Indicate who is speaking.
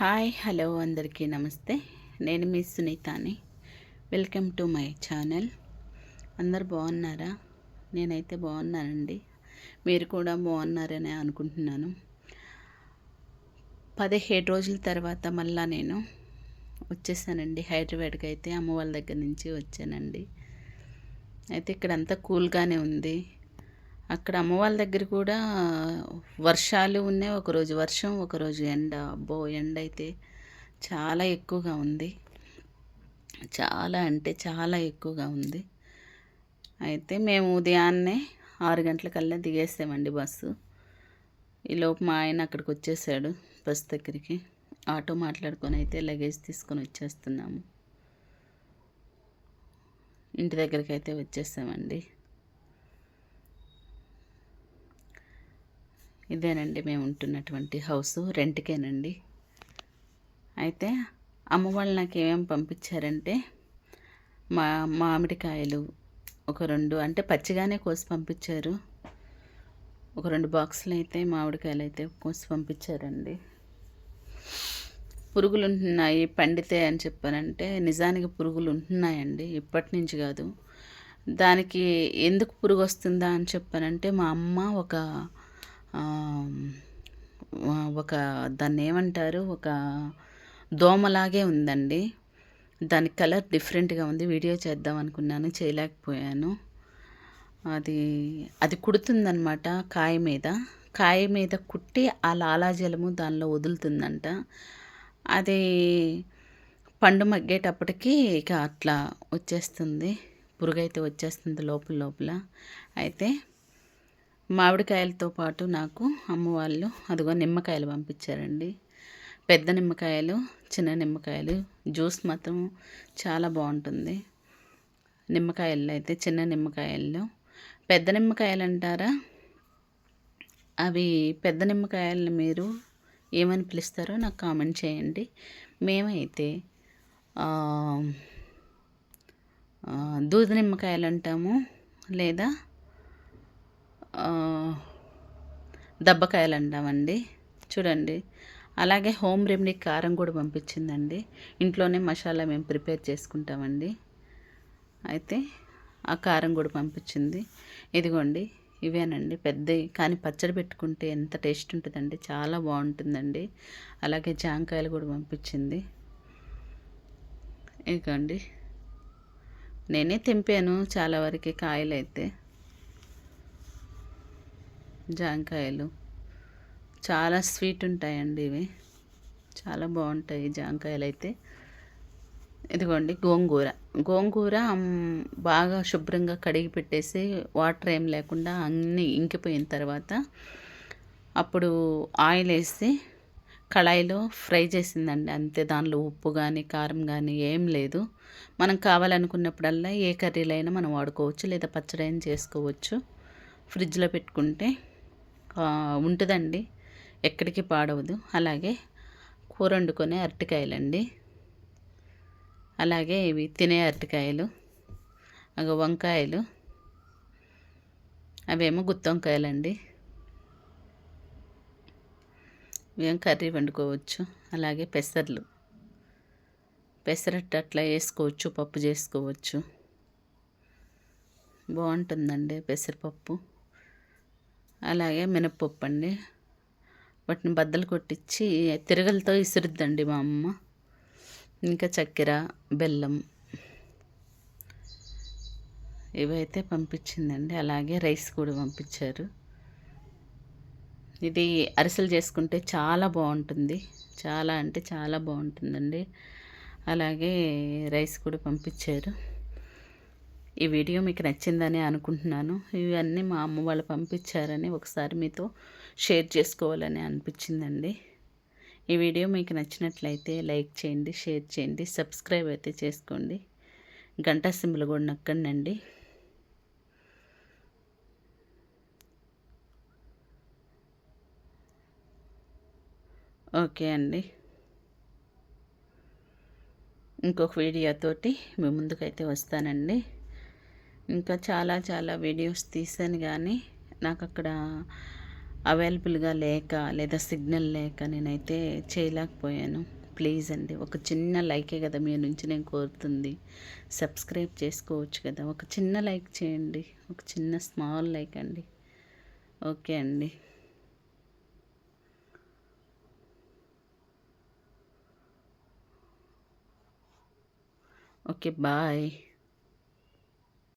Speaker 1: Hi hello అందరికీ నమస్తే. నేను మీ సునీతాని. Welcome to my channel. అందరు బాగున్నారా? నేనైతే బాగున్నానండి. మీరు కూడా బాగున్నారని అనుకుంటున్నాను. పదిహేడు రోజుల తర్వాత మళ్ళా నేను వచ్చేసానండి. హైదరాబాద్కి అయితే అమ్మ వాళ్ళ దగ్గర నుంచి వచ్చానండి. అయితే ఇక్కడ అంతా కూల్గానే ఉంది. అక్కడ అమ్మ వాళ్ళ దగ్గర కూడా వర్షాలు ఉన్నాయి. ఒకరోజు వర్షం ఒకరోజు ఎండ. అబ్బో ఎండ అయితే చాలా ఎక్కువగా ఉంది. చాలా అంటే చాలా ఎక్కువగా ఉంది. అయితే మేము ఉదయాన్నే ఆరు గంటలకల్లా దిగేసామండి బస్సు. ఈలోపు మా ఆయన అక్కడికి వచ్చేసాడు బస్ దగ్గరికి. ఆటో మాట్లాడుకొని అయితే లగేజ్ తీసుకొని వచ్చేస్తున్నాము. ఇంటి దగ్గరికి అయితే వచ్చేసామండి. ఇదేనండి మేము ఉంటున్నటువంటి హౌస్ రెంట్కేనండి. అయితే అమ్మ వాళ్ళు నాకు ఏమేమి పంపించారంటే మా మామిడికాయలు ఒక రెండు అంటే పచ్చిగానే కోసి పంపించారు. ఒక రెండు బాక్సులు అయితే మామిడికాయలు అయితే కోసి పంపించారండి. పురుగులు ఉంటున్నాయి పండితే అని చెప్పానంటే నిజానికి పురుగులు ఉంటున్నాయండి ఇప్పటి నుంచి కాదు. దానికి ఎందుకు పురుగు వస్తుందా అని చెప్పానంటే మా అమ్మ ఒక ఒక దాన్ని ఏమంటారు? ఒక దోమలాగే ఉందండి. దాని కలర్ డిఫరెంట్గా ఉంది. వీడియో చేద్దాం అనుకున్నాను. చేయలేకపోయాను. అది అది కుడుతుందనమాట కాయ మీద. కాయ మీద కుట్టి ఆ లాలాజలము దానిలో వదులుతుందంట. అది పండు మగ్గేటప్పటికి ఇక అట్లా వచ్చేస్తుంది. పురుగైతే వచ్చేస్తుంది లోపల లోపల. అయితే మామిడికాయలతో పాటు నాకు అమ్మవాళ్ళు అదిగో నిమ్మకాయలు పంపించారండి. పెద్ద నిమ్మకాయలు చిన్న నిమ్మకాయలు. జ్యూస్ మాత్రం చాలా బాగుంటుంది. నిమ్మకాయల్లో అయితే చిన్న నిమ్మకాయల్లో. పెద్ద నిమ్మకాయలు అంటారా? అవి పెద్ద నిమ్మకాయలను మీరు ఏమని పిలుస్తారో నాకు కామెంట్ చేయండి. మేమైతే దూద నిమ్మకాయలు అంటాము లేదా దబ్బకాయలు అంటామండి. చూడండి. అలాగే హోమ్ రెమెడీ కారం కూడా పంపించిందండి. ఇంట్లోనే మసాలా మేము ప్రిపేర్ చేసుకుంటామండి. అయితే ఆ కారం కూడా పంపించింది. ఇదిగోండి ఇవేనండి. పెద్దవి కానీ పచ్చడి పెట్టుకుంటే ఎంత టేస్ట్ ఉంటుందండి. చాలా బాగుంటుందండి. అలాగే జాంకాయలు కూడా పంపించింది. ఇదిగోండి. నేనే తెంపాను చాలా వరకు కాయలు అయితే జాంకాయలు. చాలా స్వీట్ ఉంటాయండి ఇవి. చాలా బాగుంటాయి జాంకాయలు అయితే ఇదిగోండి గోంగూర. గోంగూర బాగా శుభ్రంగా కడిగి పెట్టేసి వాటర్ ఏం లేకుండా అన్నీ ఇంకిపోయిన తర్వాత అప్పుడు ఆయిల్ వేసి కళాయిలో ఫ్రై చేసిందండి. అంతే దానిలో ఉప్పు కానీ కారం కానీ ఏం లేదు. మనం కావాలనుకున్నప్పుడల్లా ఏ కర్రీలైనా మనం వాడుకోవచ్చు లేదా పచ్చడి అయినా చేసుకోవచ్చు. ఫ్రిడ్జ్లో పెట్టుకుంటే ఉంటుందండి. ఎక్కడికి పాడవదు. అలాగే కూర వండుకునే అరటికాయలండి. అలాగే ఇవి తినే అరటికాయలు అగ వంకాయలు అవేమో గుత్తొంకాయలండి ఇవేం కర్రీ వండుకోవచ్చు. అలాగే పెసర్లు. పెసరట్టు అట్లా వేసుకోవచ్చు పప్పు చేసుకోవచ్చు. బాగుంటుందండి పెసరపప్పు. అలాగే మినప్పప్పు అండి. వాటిని బద్దలు కొట్టించి తిరగలతో ఇసురుద్దండి మా అమ్మ. ఇంకా చక్కెర బెల్లం ఇవైతే పంపించిందండి. అలాగే రైస్ కూడా పంపించారు. ఇది అరిసెలు చేసుకుంటే చాలా బాగుంటుంది. చాలా అంటే చాలా బాగుంటుందండి. అలాగే రైస్ కూడా పంపించారు. ఈ వీడియో మీకు నచ్చిందని అనుకుంటున్నాను. ఇవన్నీ మా అమ్మ వాళ్ళు పంపించారని ఒకసారి మీతో షేర్ చేసుకోవాలని అనిపించిందండి. ఈ వీడియో మీకు నచ్చినట్లయితే లైక్ చేయండి షేర్ చేయండి సబ్స్క్రైబ్ అయితే చేసుకోండి. గంట సింబల్ కూడా నక్కండి ఓకే అండి. ఇంకొక వీడియోతోటి మీ ముందుకైతే వస్తానండి. ఇంకా చాలా చాలా వీడియోస్ తీసాను కానీ నాకు అక్కడ అవైలబుల్గా లేక లేదా సిగ్నల్ లేక నేనైతే చేయలేకపోయాను. ప్లీజ్ అండి ఒక చిన్న లైకే కదా మీ నుంచి నేను కోరుతుంది. సబ్స్క్రైబ్ చేసుకోవచ్చు కదా ఒక చిన్న లైక్ చేయండి ఒక చిన్న స్మాల్ లైక్ అండి. ఓకే అండి. Okay bye.